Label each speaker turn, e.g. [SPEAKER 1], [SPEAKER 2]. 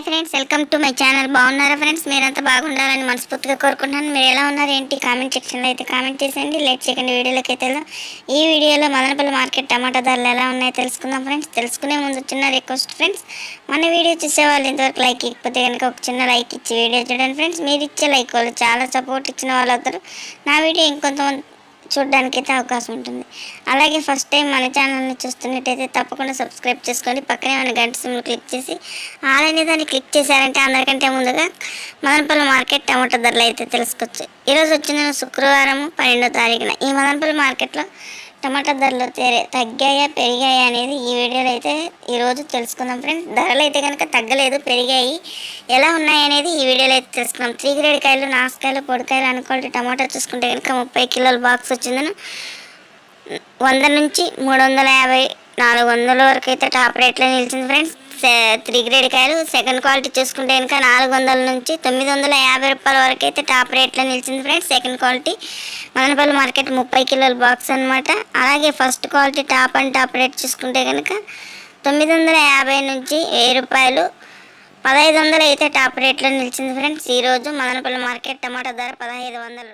[SPEAKER 1] Hi friends welcome to my channel. బాగున్నారా friends? మీరంతా బాగుండాలని మనస్ఫూర్తిగా కోరుకుంటున్నాను. మీరు ఎలా ఉన్నారు ఏంటి? కామెంట్ సెక్షన్లో అయితే కామెంట్ చేసేయండి. లేట్ చేయకండి వీడియోలోకి అయితే ఈ వీడియోలో మదనపల్లి మార్కెట్ టమాటా ధరలు ఎలా ఉన్నాయో తెలుసుకుందాం ఫ్రెండ్స్. తెలుసుకునే ముందు చిన్న రిక్వెస్ట్ ఫ్రెండ్స్. మన వీడియో చూసే వాళ్ళు ఇంతవరకు లైక్ ఇకపోతే కనుక ఒక చిన్న లైక్ ఇచ్చి వీడియో చూడండి ఫ్రెండ్స్. మీరు ఇచ్చే లైక్ వాళ్ళు చాలా సపోర్ట్ ఇచ్చిన వాళ్ళు అవుతారు. నా వీడియో ఇంకొంతమంది చూడడానికి అవకాశం ఉంటుంది. అలాగే ఫస్ట్ టైం మన ఛానల్ని చూస్తున్నట్టయితే తప్పకుండా సబ్స్క్రైబ్ చేసుకోండి పక్కనే మన గంట సింబల్ క్లిక్ చేసి ఆల్ అనే దాన్ని క్లిక్ చేశారంటే అందరికంటే ముందుగా మదనపల్లి మార్కెట్ టమాటో ధరలు అయితే తెలుసుకోవచ్చు. ఈరోజు వచ్చిన శుక్రవారం పన్నెండో తారీఖున ఈ మదనపల్లి మార్కెట్లో టమాటా ధరలు తగ్గాయా పెరిగాయా అనేది ఈ వీడియోలో అయితే ఈరోజు తెలుసుకుందాం ఫ్రెండ్స్. ధరలు అయితే కనుక తగ్గలేదు పెరిగాయి. ఎలా ఉన్నాయి అనేది ఈ వీడియోలో అయితే తెలుసుకుందాం. త్రీ గ్రేడ్ కాయలు నాసుకాయలు పొడికాయలు అనుకోండి టమాటా చూసుకుంటే కనుక ముప్పై కిలోల బాక్స్ వచ్చిందని. వంద నుంచి మూడు వందల యాభై నాలుగు వందల వరకు అయితే టాప్ రేట్లో నిలిచింది ఫ్రెండ్స్. త్రీ గ్రేడ్ కాయలు సెకండ్ క్వాలిటీ చూసుకుంటే కనుక నాలుగు వందల నుంచి తొమ్మిది వందల యాభై రూపాయల వరకు అయితే టాప్ రేట్లో నిలిచింది friends. Second quality Madanapalli market ముప్పై కిలోల బాక్స్ అనమాట అలాగే first quality top and top rate చూసుకుంటే కనుక తొమ్మిది వందల యాభై నుంచి వెయ్యి రూపాయలు పదహైదు వందలు అయితే టాప్ రేట్లో నిలిచింది ఫ్రెండ్స్. ఈరోజు మదనపల్లి మార్కెట్ టమాటా ధర పదహైదు వందలు.